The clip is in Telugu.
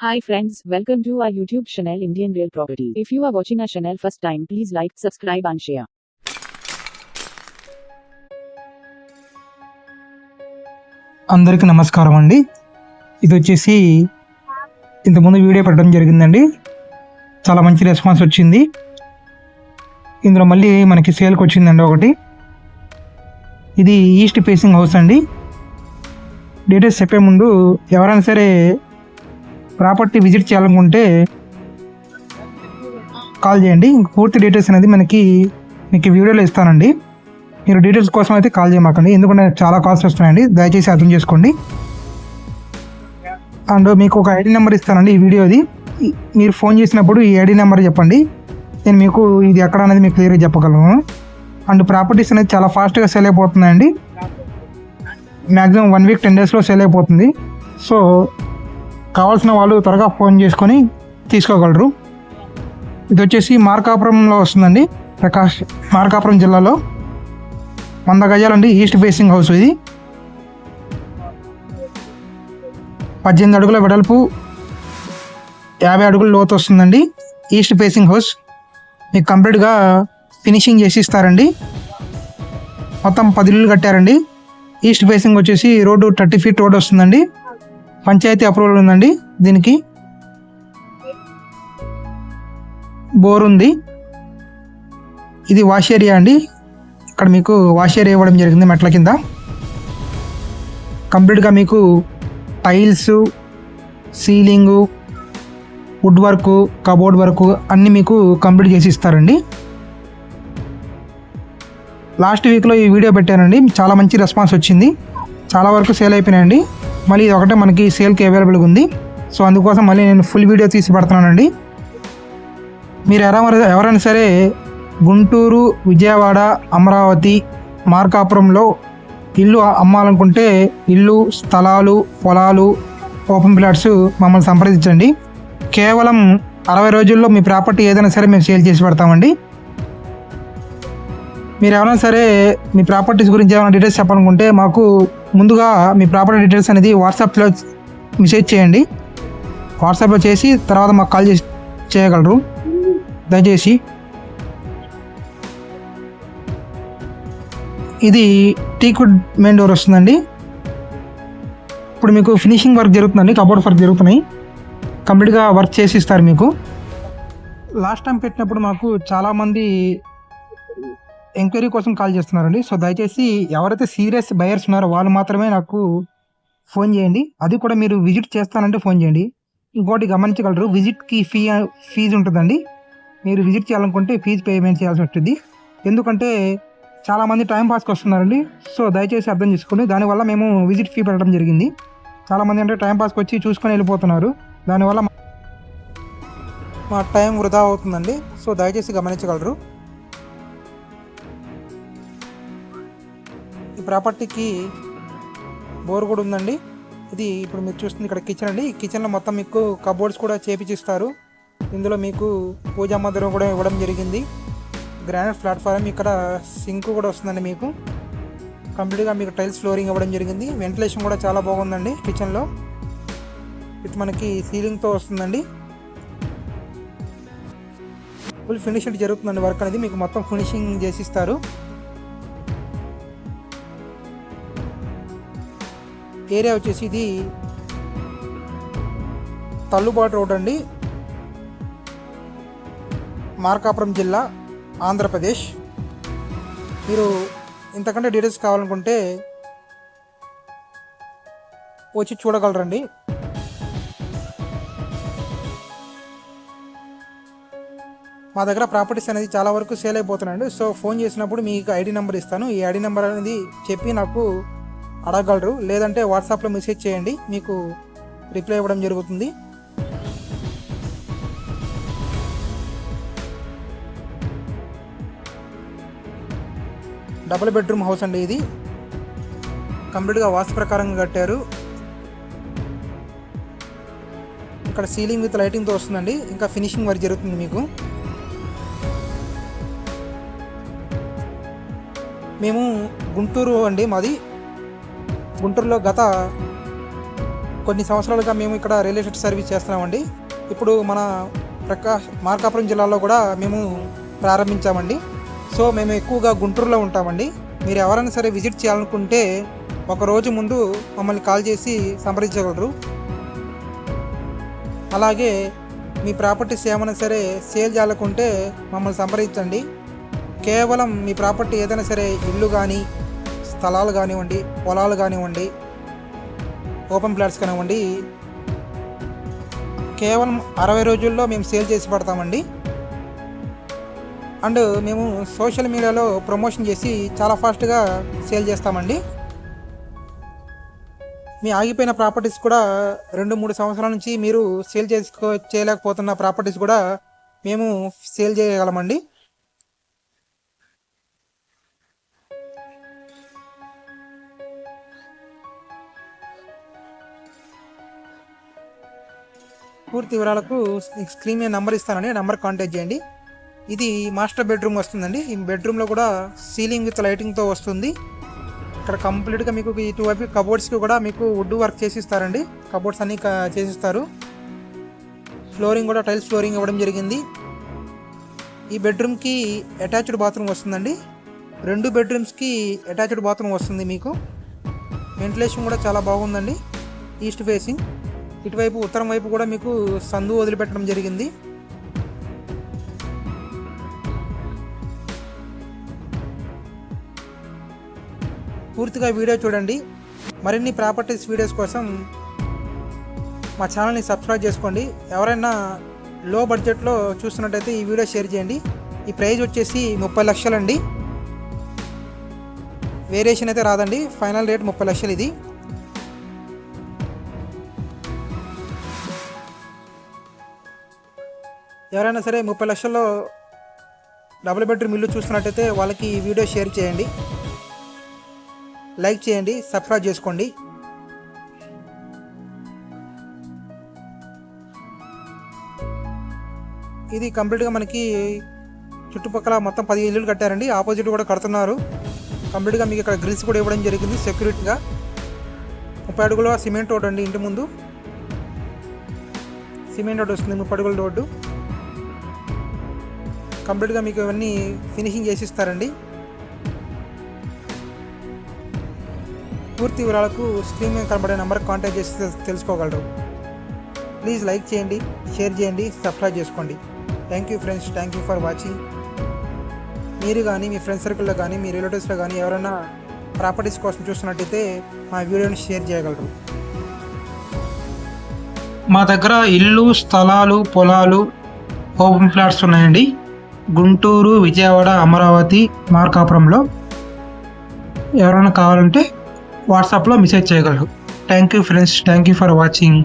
Hi friends, welcome to our YouTube channel Indian Real Property. If you are watching our channel first time, please like, subscribe and share. అందరికీ నమస్కారం అండి ఇది వచ్చేసి ఇంతకుముందు వీడియో పెట్టడం జరిగిందండి చాలా మంచి రెస్పాన్స్ వచ్చింది ఇందులో మళ్ళీ మనకి సేల్కి వచ్చిందండి ఒకటి ఇది ఈస్ట్ ఫేసింగ్ హౌస్ అండి డీటెయిల్స్ చెప్పే ముందు ఎవరైనా సరే ప్రాపర్టీ విజిట్ చేయాలనుకుంటే కాల్ చేయండి. పూర్తి డీటెయిల్స్ అనేది మనకి మీకు వీడియోలో ఇస్తానండి. మీరు డీటెయిల్స్ కోసం అయితే కాల్ చేయమాకండి. ఎందుకంటే చాలా కాల్స్ వస్తున్నాయండి. దయచేసి అర్థం చేసుకోండి. అండ్ మీకు ఒక ఐడి నెంబర్ ఇస్తానండి ఈ వీడియోది. మీరు ఫోన్ చేసినప్పుడు ఈ ఐడి నెంబర్ చెప్పండి. నేను మీకు ఇది ఎక్కడ అనేది మీకు క్లియర్గా చెప్పగలను. అండ్ ప్రాపర్టీస్ అనేది చాలా ఫాస్ట్గా సేల్ అయిపోతుందండి మ్యాక్సిమం వన్ వీక్ టెన్ డేస్లో సేల్ అయిపోతుంది. సో కావాల్సిన వాళ్ళు త్వరగా ఫోన్ చేసుకొని తీసుకోగలరు. ఇది వచ్చేసి మార్కాపురంలో వస్తుందండి. ప్రకాష్ మార్కాపురం జిల్లాలో. వంద గజాలండి ఈస్ట్ ఫేసింగ్ హౌస్ ఇది. పద్దెనిమిది అడుగుల వెడల్పు యాభై అడుగుల లోతు వస్తుందండి. East facing house. మీకు కంప్లీట్గా ఫినిషింగ్ చేసి ఇస్తారండి. మొత్తం పది ఇల్లు కట్టారండి. ఈస్ట్ ఫేసింగ్ వచ్చేసి రోడ్డు థర్టీ ఫీట్ రోడ్ వస్తుందండి. పంచాయతీ అప్రూవల్ ఉందండి. దీనికి బోర్ ఉంది. ఇది వాష్ ఏరియా అండి. ఇక్కడ మీకు వాష్ ఏరియా ఇవ్వడం జరిగింది మెట్ల కింద. కంప్లీట్గా మీకు tiles ceiling wood work cupboard work అన్నీ మీకు కంప్లీట్ చేసి ఇస్తారండి. లాస్ట్ వీక్లో ఈ వీడియో పెట్టానండి. చాలా మంచి రెస్పాన్స్ వచ్చింది. చాలా వరకు సేల్ అయిపోయినాయండి. మళ్ళీ ఇది ఒకటే మనకి సేల్కి అవైలబుల్గా ఉంది. సో అందుకోసం మళ్ళీ నేను ఫుల్ వీడియో తీసి పెడుతున్నానండి. మీరు ఎవరైనా ఎవరైనా సరే గుంటూరు విజయవాడ అమరావతి మార్కాపురంలో ఇల్లు అమ్మాలనుకుంటే ఇల్లు స్థలాలు పొలాలు ఓపెన్ ప్లాట్స్ మమ్మల్ని సంప్రదించండి. కేవలం అరవై రోజుల్లో మీ ప్రాపర్టీ ఏదైనా సరే మేము సేల్ చేసి పెడతామండి. మీరు ఎవరైనా సరే మీ ప్రాపర్టీస్ గురించి ఏమైనా డీటెయిల్స్ చెప్పాలనుకుంటే మాకు ముందుగా మీ ప్రాపర్టీ డీటెయిల్స్ అనేది వాట్సాప్లో మెసేజ్ చేయండి. వాట్సాప్లో చేసి తర్వాత మాకు కాల్ చేసి చేయగలరు. దయచేసి. ఇది టీక్వుడ్ మెయిన్ డోర్ వస్తుందండి. ఇప్పుడు మీకు ఫినిషింగ్ వర్క్ జరుగుతుందండి. కబోర్డ్ వర్క్ జరుగుతున్నాయి. కంప్లీట్గా వర్క్ చేసి ఇస్తారు మీకు. లాస్ట్ టైం పెట్టినప్పుడు మాకు చాలామంది ఎంక్వైరీ కోసం కాల్ చేస్తున్నారండి. సో దయచేసి ఎవరైతే సీరియస్ బయర్స్ ఉన్నారో వాళ్ళు మాత్రమే నాకు ఫోన్ చేయండి. అది కూడా మీరు విజిట్ చేస్తానంటే ఫోన్ చేయండి. ఇంకోటి గమనించగలరు విజిట్కి ఫీ ఫీజు ఉంటుందండి. మీరు విజిట్ చేయాలనుకుంటే ఫీజు పేమెంట్ చేయాల్సి ఉంటుంది ఎందుకంటే చాలామంది టైం పాస్కి వస్తున్నారండి. సో దయచేసి అర్థం చేసుకోండి దానివల్ల మేము విజిట్ ఫీ పెట్టడం జరిగింది. చాలామంది అంటే టైం పాస్కి వచ్చి చూసుకొని వెళ్ళిపోతున్నారు. దానివల్ల మా- మా టైం వృధా అవుతుందండి. సో దయచేసి గమనించగలరు. ప్రాపర్టీకి బోర్ కూడా ఉందండి. ఇది ఇప్పుడు మీరు చూస్తుంది ఇక్కడ కిచెన్ అండి. కిచెన్లో మొత్తం మీకు కబోర్డ్స్ కూడా చేపించిస్తారు ఇందులో మీకు పూజా మందిరం కూడా ఇవ్వడం జరిగింది. గ్రానైట్ ప్లాట్ఫారం ఇక్కడ సింక్ కూడా వస్తుందండి మీకు. కంప్లీట్గా మీకు టైల్స్ ఫ్లోరింగ్ ఇవ్వడం జరిగింది. వెంటిలేషన్ కూడా చాలా బాగుందండి కిచెన్లో ఇది మనకి సీలింగ్తో వస్తుందండి. ఫుల్ ఫినిషింగ్ జరుగుతుందండి వర్క్ అనేది. మీకు మొత్తం ఫినిషింగ్ చేసిస్తారు. ఏరియా వచ్చేసి ఇది తల్లుబాటు రోడ్ అండి. మార్కాపురం జిల్లా ఆంధ్రప్రదేశ్. మీరు ఇంతకంటే డీటెయిల్స్ కావాలనుకుంటే వచ్చి చూడగలరండి. మా దగ్గర ప్రాపర్టీస్ అనేది చాలా వరకు సేల్ అయిపోతున్నాయండి. సో ఫోన్ చేసినప్పుడు మీకు ఐడి నెంబర్ ఇస్తాను. ఈ ఐడి నెంబర్ అనేది చెప్పి నాకు అడగగలరు లేదంటే వాట్సాప్లో మెసేజ్ చేయండి మీకు రిప్లై ఇవ్వడం జరుగుతుంది. డబుల్ బెడ్రూమ్ హౌస్ అండి ఇది. కంప్లీట్గా వాస్తు ప్రకారంగా కట్టారు. ఇక్కడ సీలింగ్ విత్ లైటింగ్తో వస్తుందండి. ఇంకా ఫినిషింగ్ వర్క్ జరుగుతుంది మీకు. మేము గుంటూరు అండి మాది. గుంటూరులో గత కొన్ని సంవత్సరాలుగా మేము ఇక్కడ రియల్ ఎస్టేట్ సర్వీస్ చేస్తున్నామండి. ఇప్పుడు మన ప్రకాశ్ మార్కాపురం జిల్లాలో కూడా మేము ప్రారంభించామండి. సో మేము ఎక్కువగా గుంటూరులో ఉంటామండి. మీరు ఎవరైనా సరే విజిట్ చేయాలనుకుంటే ఒక రోజు ముందు మమ్మల్ని కాల్ చేసి సంప్రదించగలరు. అలాగే మీ ప్రాపర్టీస్ ఏమైనా సరే సేల్ చేయాలనుకుంటే మమ్మల్ని సంప్రదించండి. కేవలం మీ ప్రాపర్టీ ఏదైనా సరే ఇల్లు కానీ స్థలాలు కానివ్వండి పొలాలు కానివ్వండి ఓపెన్ ప్లాట్స్ కానివ్వండి కేవలం అరవై రోజుల్లో మేము సేల్ చేసి పడతామండి. అండ్ మేము సోషల్ మీడియాలో ప్రమోషన్ చేసి చాలా ఫాస్ట్గా సేల్ చేస్తామండి. మీ ఆగిపోయిన ప్రాపర్టీస్ కూడా రెండు మూడు సంవత్సరాల నుంచి మీరు సేల్ చేసుకో చేయలేకపోతున్న ప్రాపర్టీస్ కూడా మేము సేల్ చేయగలమండి. పూర్తి వివరాలకు స్క్రీన్ మీద నెంబర్ ఇస్తానండి. నెంబర్ కాంటాక్ట్ చేయండి. ఇది మాస్టర్ బెడ్రూమ్ వస్తుందండి. ఈ బెడ్రూమ్లో కూడా సీలింగ్ విత్ లైటింగ్తో వస్తుంది. ఇక్కడ కంప్లీట్గా మీకు ఇటువైపు కబోర్డ్స్కి కూడా మీకు వుడ్ వర్క్ చేసిస్తారండి. కబోర్డ్స్ అన్నీ చేసిస్తారు. ఫ్లోరింగ్ కూడా టైల్స్ ఫ్లోరింగ్ ఇవ్వడం జరిగింది. ఈ బెడ్రూమ్కి అటాచ్డ్ బాత్రూమ్ వస్తుందండి. రెండు బెడ్రూమ్స్కి అటాచ్డ్ బాత్రూమ్ వస్తుంది మీకు. వెంటిలేషన్ కూడా చాలా బాగుందండి. East facing. ఇటువైపు ఉత్తరం వైపు కూడా మీకు సందు వదిలిపెట్టడం జరిగింది. పూర్తిగా వీడియో చూడండి. మరిన్ని ప్రాపర్టీస్ వీడియోస్ కోసం మా ఛానల్ని సబ్స్క్రైబ్ చేసుకోండి. ఎవరైనా లో బడ్జెట్లో చూస్తున్నట్టయితే ఈ వీడియో షేర్ చేయండి. ఈ ప్రైజ్ వచ్చేసి ముప్పై లక్షలండి. వేరియేషన్ అయితే రాదండి. ఫైనల్ రేట్ ముప్పై లక్షలు ఇది. ఎవరైనా సరే ముప్పై లక్షల్లో డబుల్ బెడ్రూమ్ ఇల్లు చూస్తున్నట్టయితే వాళ్ళకి ఈ వీడియో షేర్ చేయండి. లైక్ చేయండి సబ్స్క్రైబ్ చేసుకోండి. ఇది కంప్లీట్గా మనకి చుట్టుపక్కల మొత్తం పది ఇల్లులు కట్టారండి. ఆపోజిట్ కూడా కడుతున్నారు. కంప్లీట్గా మీకు ఇక్కడ గ్రిల్స్ కూడా ఇవ్వడం జరిగింది సెక్యూరిటీగా ముప్పై అడుగుల సిమెంట్ రోడ్ అండి ఇంటి ముందు. సిమెంట్ రోడ్ వస్తుంది ముప్పై అడుగుల రోడ్డు. కంప్లీట్గా మీకు ఇవన్నీ ఫినిషింగ్ చేసి ఇస్తారండి పూర్తి వివరాలకు స్క్రీన్ మీద కనబడే నెంబర్కి కాంటాక్ట్ చేసి తెలుసుకోగలరు. ప్లీజ్ లైక్ చేయండి షేర్ చేయండి సబ్స్క్రైబ్ చేసుకోండి. Thank you friends thank you for watching. మీరు కానీ మీ ఫ్రెండ్స్ సర్కిల్లో కానీ మీ రిలేటివ్స్లో కానీ ఎవరైనా ప్రాపర్టీస్ కోసం చూస్తున్నట్టయితే మా వీడియోని షేర్ చేయగలరు. మా దగ్గర ఇల్లు స్థలాలు పొలాలు ఓపెన్ ప్లాట్స్ ఉన్నాయండి. గుంటూరు విజయవాడ అమరావతి మార్కాపురంలో ఎవరైనా కావాలంటే వాట్సాప్లో మెసేజ్ చేయగలరు. Thank you friends thank you for watching